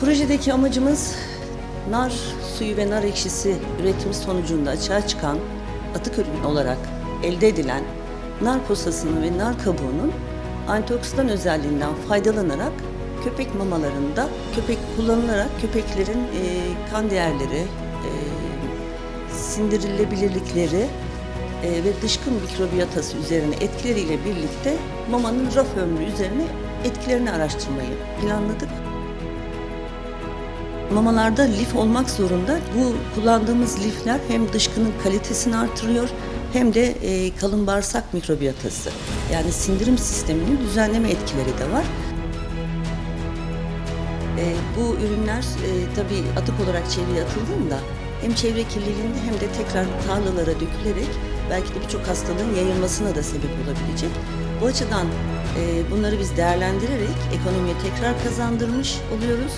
Projedeki amacımız nar suyu ve nar ekşisi üretimi sonucunda açığa çıkan atık ürün olarak elde edilen nar posasının ve nar kabuğunun antioksidan özelliğinden faydalanarak köpek mamalarında köpek kullanılarak köpeklerin e, kan değerleri, e, sindirilebilirlikleri e, ve dışkı mikrobiyatası üzerine etkileriyle birlikte mamanın raf ömrü üzerine etkilerini araştırmayı planladık. Mamalarda lif olmak zorunda. Bu kullandığımız lifler hem dışkının kalitesini artırıyor hem de e, kalın bağırsak mikrobiyatası yani sindirim sisteminin düzenleme etkileri de var. E, bu ürünler e, tabii atık olarak çevreye atıldığında hem çevre kirliliğinde hem de tekrar tarlalara dökülerek belki de birçok hastalığın yayılmasına da sebep olabilecek. Bu açıdan e, bunları biz değerlendirerek ekonomiye tekrar kazandırmış oluyoruz.